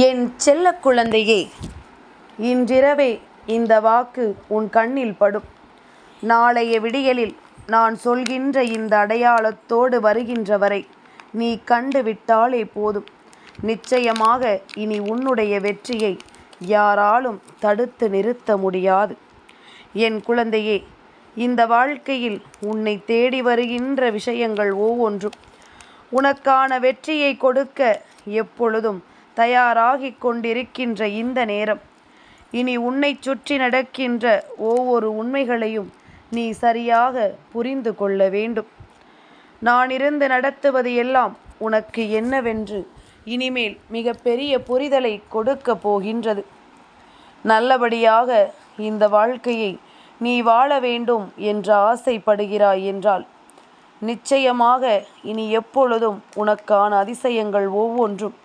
என் செல்ல குழந்தையே இன்றிரவே இந்த வாக்கு உன் கண்ணில் படும். நாளைய விடியலில் நான் சொல்கின்ற இந்த அடையாளத்தோடு வருகின்ற வரை நீ கண்டு விட்டாலே போதும். நிச்சயமாக இனி உன்னுடைய வெற்றியை யாராலும் தடுத்து நிறுத்த முடியாது. என் குழந்தையே இந்த வாழ்க்கையில் உன்னை தேடி வருகின்ற விஷயங்கள் ஒவ்வொன்றும். உனக்கான வெற்றியை கொடுக்க எப்பொழுதும் தயாராகிக் கொண்டிருக்கின்ற இந்த நேரம். இனி உன்னைச் சுற்றி நடக்கின்ற ஒவ்வொரு உண்மைகளையும் நீ சரியாக புரிந்து கொள்ள வேண்டும். நான் இருந்து நடத்துவது எல்லாம் உனக்கு என்னவென்று இனிமேல் மிகப்பெரிய புரிதலை கொடுக்கப் போகின்றது. நல்லபடியாக இந்த வாழ்க்கையை நீ வாழ வேண்டும் என்று ஆசைப்படுகிறாய் என்றால் நிச்சயமாக இனி எப்பொழுதும் உனக்கான அதிசயங்கள் ஒவ்வொன்றும்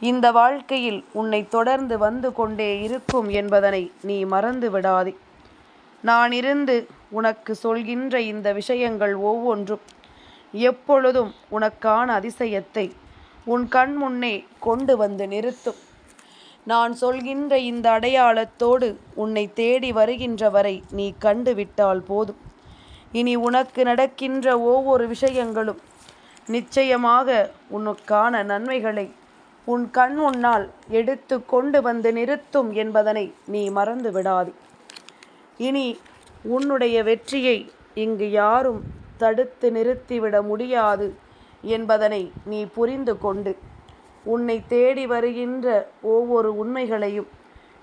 இந்த வாழ்க்கையில் உன்னை தொடர்ந்து வந்து கொண்டே இருக்கும் என்பதனை நீ மறந்து விடாதே. நான் இருந்து உனக்கு சொல்கின்ற இந்த விஷயங்கள் ஒவ்வொன்றும் எப்பொழுதும் உனக்கான அதிசயத்தை உன் கண் முன்னே கொண்டு வந்து நிறுத்தும். நான் சொல்கின்ற இந்த அடையாளத்தோடு உன்னை தேடி வருகின்ற வரை நீ கண்டுவிட்டால் போதும். இனி உனக்கு நடக்கின்ற ஒவ்வொரு விஷயங்களும் நிச்சயமாக உனக்கான நன்மைகளை உன் கண் முன்னால் எடுத்து கொண்டு வந்து நிறுத்தும் என்பதனை நீ மறந்து விடாது. இனி உன்னுடைய வெற்றியை இங்கு யாரும் தடுத்து நிறுத்திவிட முடியாது என்பதனை நீ புரிந்து கொண்டு உன்னை தேடி வருகின்ற ஒவ்வொரு உண்மைகளையும்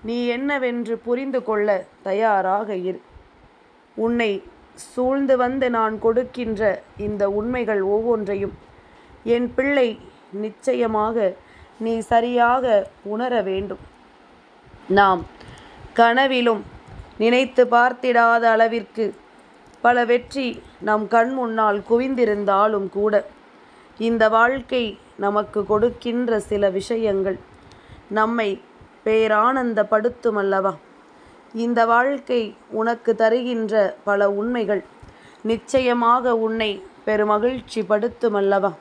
நீ என்னவென்று புரிந்து கொள்ள தயாராக இரு. உன்னை சூழ்ந்து வந்து நான் கொடுக்கின்ற இந்த உண்மைகள் ஒவ்வொன்றையும் என் பிள்ளை நிச்சயமாக நீ சரியாக உணர வேண்டும். நாம் கனவிலும் நினைத்து பார்த்திடாத அளவிற்கு பல வெற்றி நம் கண் முன்னால் குவிந்திருந்தாலும் கூட இந்த வாழ்க்கை நமக்கு கொடுக்கின்ற சில விஷயங்கள் நம்மை பேரானந்தப்படுத்தும் அல்லவா இந்த வாழ்க்கை உனக்கு தருகின்ற பல உண்மைகள் நிச்சயமாக உன்னை பெருமகிழ்ச்சி படுத்தும் அல்லவா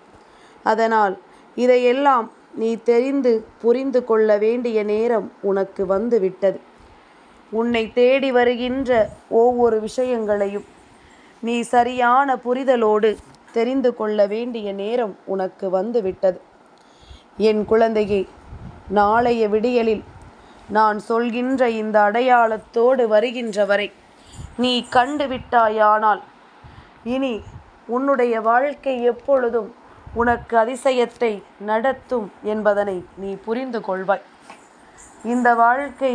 அதனால் இதையெல்லாம் நீ தெரிந்து புரிந்து கொள்ள வேண்டிய நேரம் உனக்கு வந்து விட்டது உன்னை தேடி வருகின்ற ஒவ்வொரு விஷயங்களையும் நீ சரியான புரிதலோடு தெரிந்து கொள்ள வேண்டிய நேரம் உனக்கு வந்து விட்டது என் குழந்தையே நாளைய விடியலில் நான் சொல்கின்ற இந்த அடையாளத்தோடு வருகின்ற வரை நீ கண்டுவிட்டாயானால் இனி உன்னுடைய வாழ்க்கை எப்பொழுதும் உனக்கு அதிசயத்தை நடத்தும் என்பதனை நீ புரிந்து கொள்வாய். இந்த வாழ்க்கை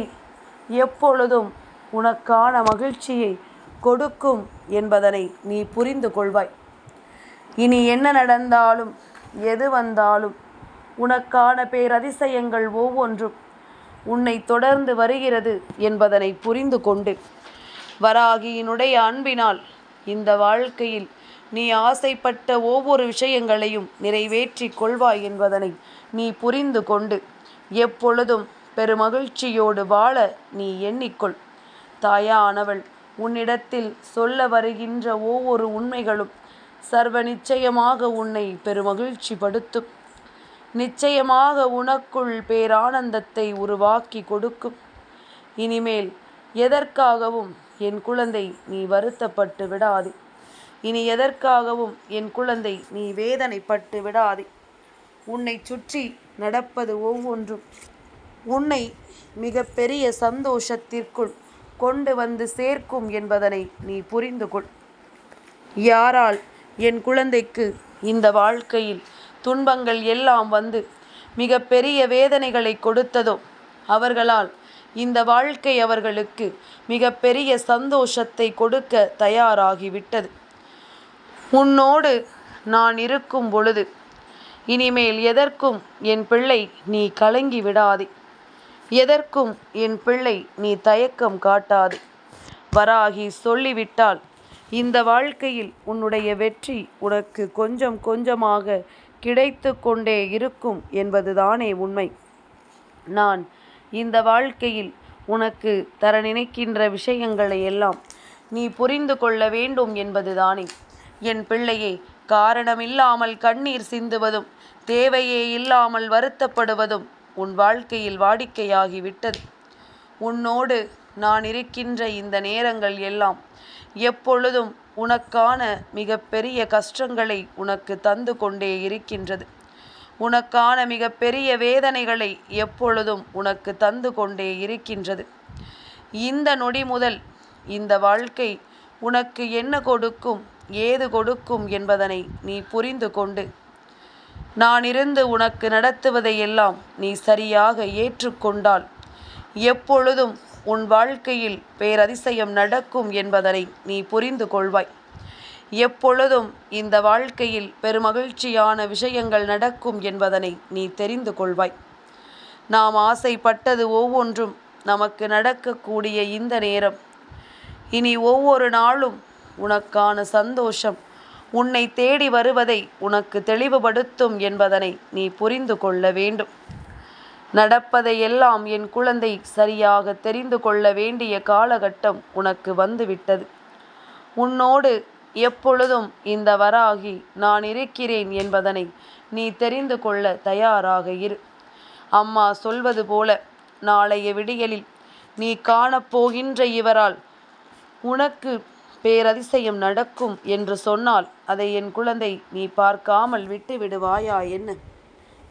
எப்பொழுதும் உனக்கான மகிழ்ச்சியை கொடுக்கும் என்பதனை நீ புரிந்து கொள்வாய். இனி என்ன நடந்தாலும் எது வந்தாலும் உனக்கான பேரதிசயங்கள் ஒவ்வொன்றும் உன்னை தொடர்ந்து வருகிறது என்பதனை புரிந்து கொண்டு வராகியினுடைய அன்பினால் இந்த வாழ்க்கையில் நீ ஆசைப்பட்ட ஒவ்வொரு விஷயங்களையும் நிறைவேற்றி கொள்வாய் என்பதனை நீ புரிந்து கொண்டு எப்பொழுதும் பெருமகிழ்ச்சியோடு வாழ நீ எண்ணிக்கொள். தாயானவள் உன்னிடத்தில் சொல்ல வருகின்ற ஒவ்வொரு உண்மைகளும் சர்வ நிச்சயமாக உன்னை பெருமகிழ்ச்சி படுத்தும் நிச்சயமாக உனக்குள் பேரானந்தத்தை உருவாக்கி கொடுக்கும். இனிமேல் எதற்காகவும் என் குழந்தை நீ வருத்தப்பட்டு விடாதே. இனி எதற்காகவும் என் குழந்தை நீ வேதனைப்பட்டு விடாதே. உன்னை சுற்றி நடப்பது ஒவ்வொன்றும். உன்னை மிக பெரிய சந்தோஷத்திற்குள் கொண்டு வந்து சேர்க்கும் என்பதனை நீ புரிந்து கொள். யாரால் என் குழந்தைக்கு இந்த வாழ்க்கையில் துன்பங்கள் எல்லாம் வந்து மிக பெரிய வேதனைகளை கொடுத்ததோ அவர்களால் இந்த வாழ்க்கை அவர்களுக்கு மிக பெரிய சந்தோஷத்தை கொடுக்க தயாராகிவிட்டது. உன்னோடு நான் இருக்கும் பொழுது இனிமேல் எதற்கும் என் பிள்ளை நீ கலங்கி விடாதே. எதற்கும் என் பிள்ளை நீ தயக்கம் காட்டாதே. வராகி சொல்லிவிட்டால் இந்த வாழ்க்கையில் உன்னுடைய வெற்றி உனக்கு கொஞ்சம் கொஞ்சமாக கிடைத்து கொண்டே இருக்கும் என்பதுதானே உண்மை. நான் இந்த வாழ்க்கையில் உனக்கு தர நினைக்கின்ற விஷயங்களை எல்லாம் நீ புரிந்து கொள்ள வேண்டும் என்பதுதானே. என் பிள்ளையே காரணமில்லாமல் கண்ணீர் சிந்துவதும் தேவையே இல்லாமல் வருத்தப்படுவதும் உன் வாழ்க்கையில் வாடிக்கையாகிவிட்டது. உன்னோடு நான் இருக்கின்ற இந்த நேரங்கள் எல்லாம் எப்பொழுதும் உனக்கான மிகப்பெரிய கஷ்டங்களை உனக்கு தந்து கொண்டே இருக்கின்றது. உனக்கான மிகப்பெரிய வேதனைகளை எப்பொழுதும் உனக்கு தந்து கொண்டே இருக்கின்றது. இந்த நொடி முதல் இந்த வாழ்க்கை உனக்கு என்ன கொடுக்கும் ஏது கொடுக்கும் என்பதனை நீ புரிந்து கொண்டு. நான் இருந்து உனக்கு நடத்துவதையெல்லாம் நீ சரியாக ஏற்றுக்கொண்டால் எப்பொழுதும் உன் வாழ்க்கையில் பேரதிசயம் நடக்கும் என்பதனை நீ புரிந்து கொள்வாய். எப்பொழுதும் இந்த வாழ்க்கையில் பெருமகிழ்ச்சியான விஷயங்கள் நடக்கும் என்பதனை நீ தெரிந்து கொள்வாய். நாம் ஆசைப்பட்டது ஒவ்வொன்றும் நமக்கு நடக்கக்கூடிய இந்த நேரம். இனி ஒவ்வொரு நாளும் உனக்கான சந்தோஷம். உன்னை தேடி வருவதை உனக்கு தெளிவுபடுத்தும் என்பதனை நீ புரிந்து கொள்ள வேண்டும். நடப்பதையெல்லாம் என் குழந்தை சரியாக தெரிந்து கொள்ள வேண்டிய காலகட்டம் உனக்கு வந்துவிட்டது. உன்னோடு எப்பொழுதும் இந்த வராகி நான் இருக்கிறேன் என்பதனை நீ தெரிந்து கொள்ள தயாராக இரு. அம்மா சொல்வது போல நாளைய விடியலில் நீ காணப்போகின்ற இவரால் உனக்கு பேரதிசயம் நடக்கும் என்று சொன்னால் அதை என் குழந்தை நீ பார்க்காமல் விட்டு விடுவாயா என்ன?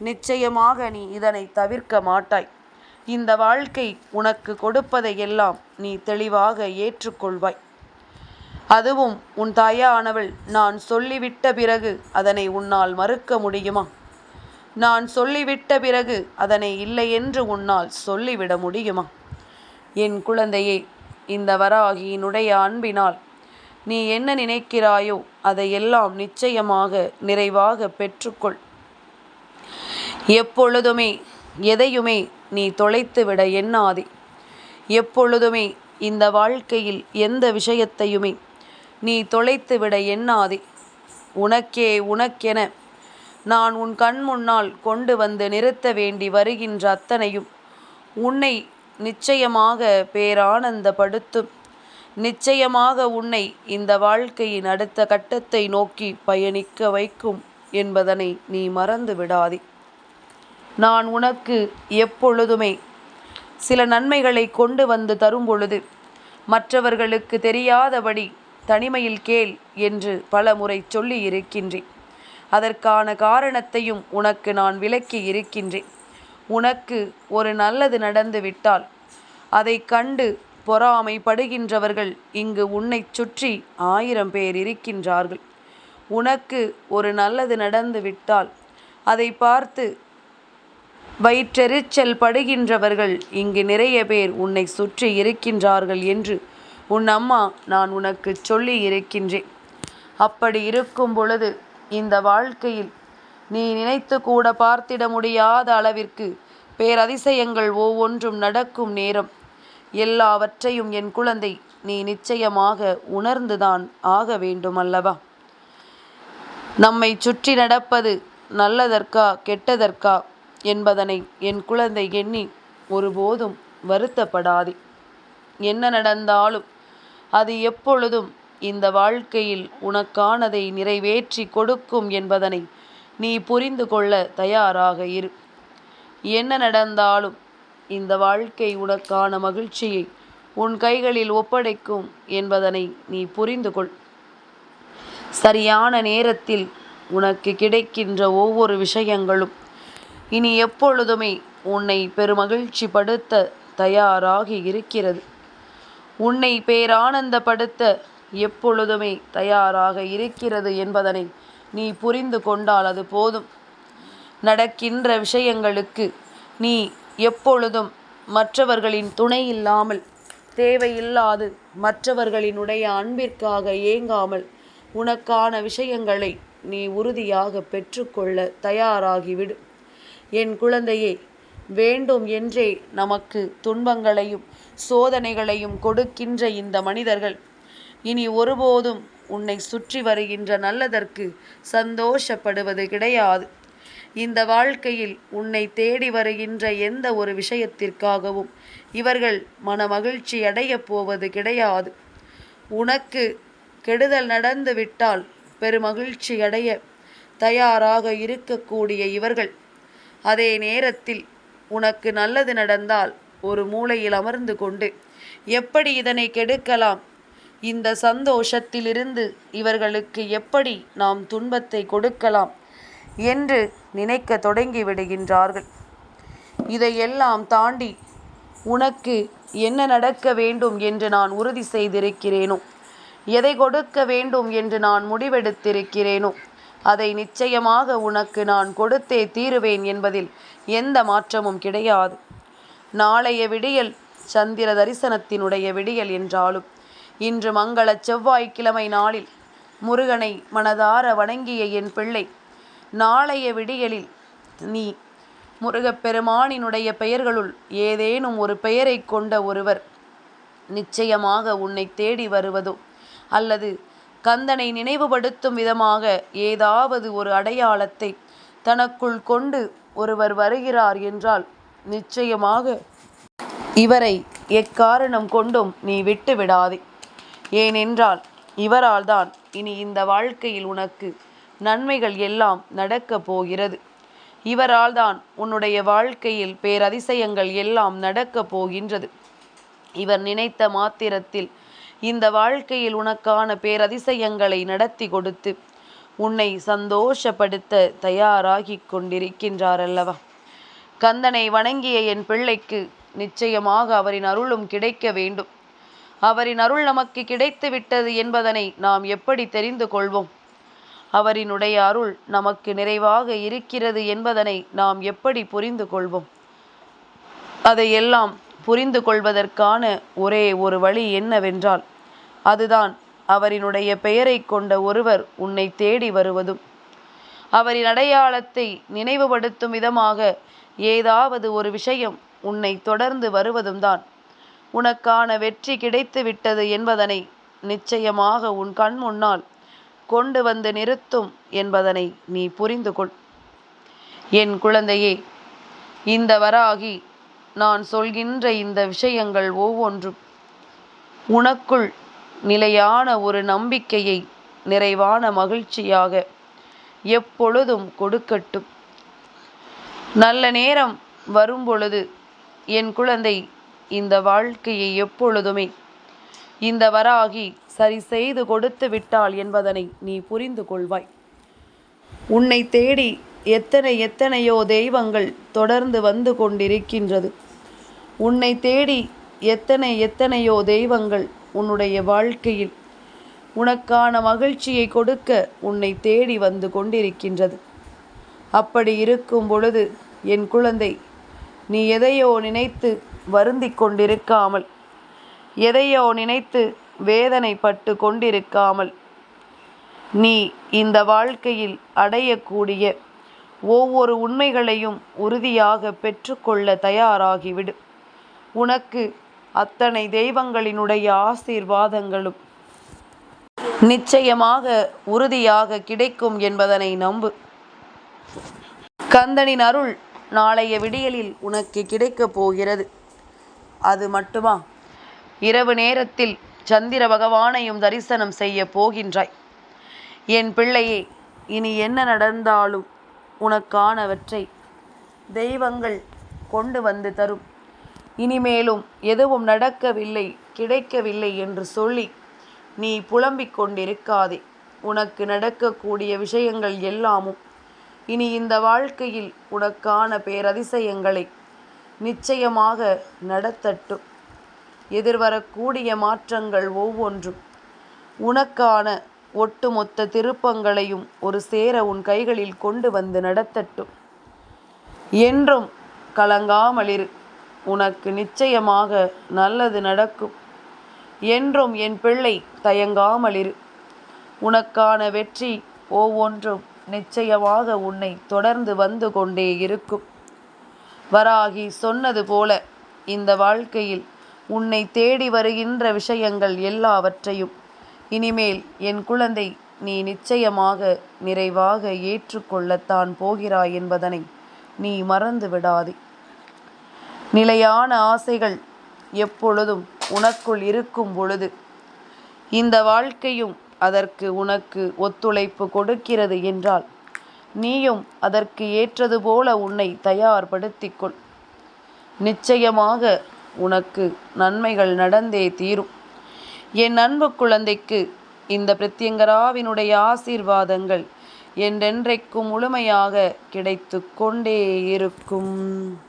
நிச்சயமாக நீ இதனை தவிர்க்க மாட்டாய். இந்த வாழ்க்கை உனக்கு கொடுப்பதையெல்லாம் நீ தெளிவாக ஏற்றுக்கொள்வாய். அதுவும் உன் தாயானவள் நான் சொல்லிவிட்ட பிறகு அதனை உன்னால் மறுக்க முடியுமா? நான் சொல்லிவிட்ட பிறகு அதனை இல்லை என்று உன்னால் சொல்லிவிட முடியுமா? என் குழந்தையே இந்த வராகியினுடைய அன்பினால் நீ என்ன நினைக்கிறாயோ அதையெல்லாம் நிச்சயமாக நிறைவாக பெற்றுக்கொள். எப்பொழுதுமே எதையுமே நீ தொலைத்துவிட எண்ணாதே. எப்பொழுதுமே இந்த வாழ்க்கையில் எந்த விஷயத்தையுமே நீ தொலைத்துவிட எண்ணாதே. உனக்கே உனக்கென நான் உன் கண் முன்னால் கொண்டு வந்து நிறுத்த வேண்டி வருகின்ற அத்தனையும் உன்னை நிச்சயமாக பேரானந்தப்படுத்தும். நிச்சயமாக உன்னை இந்த வாழ்க்கையின் அடுத்த கட்டத்தை நோக்கி பயணிக்க வைக்கும் என்பதனை நீ மறந்து விடாதே. நான் உனக்கு எப்பொழுதுமே சில நன்மைகளை கொண்டு வந்து தரும் பொழுது மற்றவர்களுக்கு தெரியாதபடி தனிமையில் கேள் என்று பல முறை சொல்லி இருக்கின்றேன். அதற்கான காரணத்தையும் உனக்கு நான் விளக்கி இருக்கின்றேன். உனக்கு ஒரு நல்லது நடந்து விட்டால் அதை கண்டு பொறாமைப்படுகின்றவர்கள் இங்கு உன்னை சுற்றி ஆயிரம் பேர் இருக்கின்றார்கள். உனக்கு ஒரு நல்லது நடந்து விட்டால் அதை பார்த்து வயிற்றெரிச்சல் படுகின்றவர்கள் இங்கு நிறைய பேர் உன்னை சுற்றி இருக்கின்றார்கள் என்று உன் அம்மா நான் உனக்கு சொல்லி இருக்கின்றேன். அப்படி இருக்கும் பொழுது இந்த வாழ்க்கையில் நீ நினைத்து கூட பார்த்திட முடியாத அளவிற்கு பேரதிசயங்கள் ஒவ்வொன்றும் நடக்கும் நேரம். எல்லாவற்றையும் என் குழந்தை நீ நிச்சயமாக உணர்ந்துதான் ஆக வேண்டும் அல்லவா நம்மை சுற்றி நடப்பது நல்லதற்கா கெட்டதற்கா என்பதனை என் குழந்தை எண்ணி ஒருபோதும் வருத்தப்படாதே. என்ன நடந்தாலும் அது எப்பொழுதும் இந்த வாழ்க்கையில் உனக்கானதை நிறைவேற்றி கொடுக்கும் என்பதனை நீ புரிந்து கொள்ள தயாராக இரு. என்ன நடந்தாலும் இந்த வாழ்க்கை உனக்கான மகிழ்ச்சியை உன் கைகளில் ஒப்படைக்கும் என்பதனை நீ புரிந்து கொள். சரியான நேரத்தில் உனக்கு கிடைக்கின்ற ஒவ்வொரு விஷயங்களும் இனி எப்பொழுதுமே உன்னை பெருமகிழ்ச்சி படுத்த தயாராகி இருக்கிறது. உன்னை பேரானந்தப்படுத்த எப்பொழுதுமே தயாராக இருக்கிறது என்பதனை நீ புரிந்து கொண்டால் அது போதும். நடக்கின்ற விஷயங்களுக்கு நீ எப்பொழுதும் மற்றவர்களின் துணை இல்லாமல் தேவையில்லாது மற்றவர்களினுடைய அன்பிற்காக ஏங்காமல் உனக்கான விஷயங்களை நீ உறுதியாக பெற்றுக்கொள்ள தயாராகிவிடு. என் குழந்தையே வேண்டும் என்றே நமக்கு துன்பங்களையும் சோதனைகளையும் கொடுக்கின்ற இந்த மனிதர்கள் இனி ஒருபோதும் உன்னை சுற்றி வருகின்ற நல்லதற்கு சந்தோஷப்படுவது கிடையாது. இந்த வாழ்க்கையில் உன்னை தேடி வருகின்ற எந்த ஒரு விஷயத்திற்காகவும் இவர்கள் மனமகிழ்ச்சி அடையப் போவது கிடையாது. உனக்கு கெடுதல் நடந்து விட்டால் பெருமகிழ்ச்சி அடைய தயாராக இருக்கக்கூடிய இவர்கள் அதே நேரத்தில் உனக்கு நல்லது நடந்தால் ஒரு மூலையில் அமர்ந்து கொண்டு எப்படி இதனை கெடுக்கலாம்? இந்த சந்தோஷத்திலிருந்து இவர்களுக்கு எப்படி நாம் துன்பத்தை கொடுக்கலாம்? என்று நினைக்க தொடங்கி விடுகின்றார்கள். இதையெல்லாம் தாண்டி உனக்கு என்ன நடக்க வேண்டும் என்று நான் உறுதி செய்திருக்கிறேனோ? எதை கொடுக்க வேண்டும் என்று நான் முடிவெடுத்திருக்கிறேனோ? அதை நிச்சயமாக உனக்கு நான் கொடுத்தே தீருவேன் என்பதில் எந்த மாற்றமும் கிடையாது. நாளைய விடியல் சந்திர தரிசனத்தினுடைய விடியல் என்றாலும் இன்று மங்கள செவ்வாய்க்கிழமை நாளில் முருகனை மனதார வணங்கிய என் பிள்ளை நாளைய விடியலில் நீ முருகப்பெருமானினுடைய பெயர்களுள் ஏதேனும் ஒரு பெயரை கொண்ட ஒருவர் நிச்சயமாக உன்னை தேடி வருவதோ அல்லது கந்தனை நினைவுபடுத்தும் விதமாக ஏதாவது ஒரு அடையாளத்தை தனக்குள் கொண்டு ஒருவர் வருகிறார் என்றால் நிச்சயமாக இவரை எக்காரணம் கொண்டும் நீ விட்டு விடாதே ஏனென்றால் இவரால் தான் இனி இந்த வாழ்க்கையில் உனக்கு நன்மைகள் எல்லாம் நடக்கப் போகிறது. இவரால் தான் உன்னுடைய வாழ்க்கையில் பேரதிசயங்கள் எல்லாம் நடக்கப் போகின்றது. இவர் நினைத்த மாத்திரத்தில் இந்த வாழ்க்கையில் உனக்கான பேரதிசயங்களை நடத்தி கொடுத்து உன்னை சந்தோஷப்படுத்த தயாராகி கொண்டிருக்கின்றார் அல்லவா? கந்தனை வணங்கிய என் பிள்ளைக்கு நிச்சயமாக அவரின் அருளும் கிடைக்க வேண்டும். அவரின் அருள் நமக்கு கிடைத்து விட்டது என்பதனை நாம் எப்படி தெரிந்து கொள்வோம்? அவரினுடைய அருள் நமக்கு நிறைவாக இருக்கிறது என்பதனை நாம் எப்படி புரிந்து கொள்வோம்? அதையெல்லாம் புரிந்து கொள்வதற்கான ஒரே ஒரு வழி என்னவென்றால் அதுதான் அவரினுடைய பெயரை கொண்ட ஒருவர் உன்னை தேடி வருவதும் அவரின் அடையாளத்தை நினைவுபடுத்தும் விதமாக ஏதாவது ஒரு விஷயம் உன்னை தொடர்ந்து வருவதும் தான். உனக்கான வெற்றி கிடைத்து விட்டது என்பதனை நிச்சயமாக உன் கண் முன்னால் கொண்டு வந்து நிறுத்தும் என்பதனை நீ புரிந்து கொள். என் குழந்தையே இந்த வராகி நான் சொல்கின்ற இந்த விஷயங்கள் ஒவ்வொன்றும் உனக்குள் நிலையான ஒரு நம்பிக்கையை நிறைவான மகிழ்ச்சியாக எப்பொழுதும் கொடுக்கட்டும். நல்ல நேரம் வரும்பொழுது என் குழந்தை இந்த வாழ்க்கையை எப்பொழுதுமே இந்த வராகி சரி செய்து கொடுத்து விட்டாள் என்பதனை நீ புரிந்து கொள்வாய். உன்னை தேடி எத்தனை எத்தனையோ தெய்வங்கள் தொடர்ந்து வந்து கொண்டிருக்கின்றது. உன்னை தேடி எத்தனை எத்தனையோ தெய்வங்கள் உன்னுடைய வாழ்க்கையில் உனக்கான மகிழ்ச்சியை கொடுக்க உன்னை தேடி வந்து கொண்டிருக்கின்றது. அப்படி இருக்கும் பொழுது என் குழந்தை நீ எதையோ நினைத்து வருந்திக் கொண்டிருக்காமல் எதையோ நினைத்து வேதனைப்பட்டு கொண்டிருக்காமல் நீ இந்த வாழ்க்கையில் அடையக்கூடிய ஒவ்வொரு உண்மைகளையும் உறுதியாக பெற்றுக்கொள்ள தயாராகிவிடு. உனக்கு அத்தனை தெய்வங்களினுடைய ஆசீர்வாதங்களும் நிச்சயமாக உறுதியாக கிடைக்கும் என்பதனை நம்பு. கந்தனின் அருள் நாளைய விடியலில் உனக்கு கிடைக்கப் போகிறது. அது மட்டுமா? இரவு நேரத்தில் சந்திர பகவானையும் தரிசனம் செய்ய போகின்றாய். என் பிள்ளையே இனி என்ன நடந்தாலும் உனக்கானவற்றை தெய்வங்கள் கொண்டு வந்து தரும். இனிமேலும் எதுவும் நடக்கவில்லை கிடைக்கவில்லை என்று சொல்லி நீ புலம்பிக் கொண்டிருக்காதே. உனக்கு நடக்கக்கூடிய விஷயங்கள் எல்லாமும் இனி இந்த வாழ்க்கையில் உனக்கான பேரதிசயங்களை நிச்சயமாக நடத்தட்டும். எதிர்வரக்கூடிய மாற்றங்கள் ஒவ்வொன்றும். உனக்கான ஒட்டுமொத்த திருப்பங்களையும் ஒரு சேர உன் கைகளில் கொண்டு வந்து நடத்தட்டும். என்றும் கலங்காமலிரு. உனக்கு நிச்சயமாக நல்லது நடக்கும். என்றும் என் பிள்ளை தயங்காமலிரு. உனக்கான வெற்றி ஒவ்வொன்றும் நிச்சயமாக உன்னை தொடர்ந்து வந்து கொண்டே இருக்கும். வராகி சொன்னது போல இந்த வாழ்க்கையில் உன்னை தேடி வருகின்ற விஷயங்கள் எல்லாவற்றையும் இனிமேல் என் குழந்தை நீ நிச்சயமாக நிறைவாக ஏற்றுக்கொள்ளத்தான் போகிறாய் என்பதனை நீ மறந்து விடாதே. நிலையான ஆசைகள் எப்பொழுதும் உனக்குள் இருக்கும் பொழுது இந்த வாழ்க்கையும் அதற்கு உனக்கு ஒத்துழைப்பு கொடுக்கிறது என்றால் நீயும் அதற்கு ஏற்றது போல உன்னை தயார்படுத்திக்கொள் நிச்சயமாக உனக்கு நன்மைகள் நடந்தே தீரும். என் அன்பு குழந்தைக்கு இந்த பிரத்யங்கராவினுடைய ஆசீர்வாதங்கள் என்றென்றைக்கும் முழுமையாக கிடைத்து கொண்டே இருக்கும்.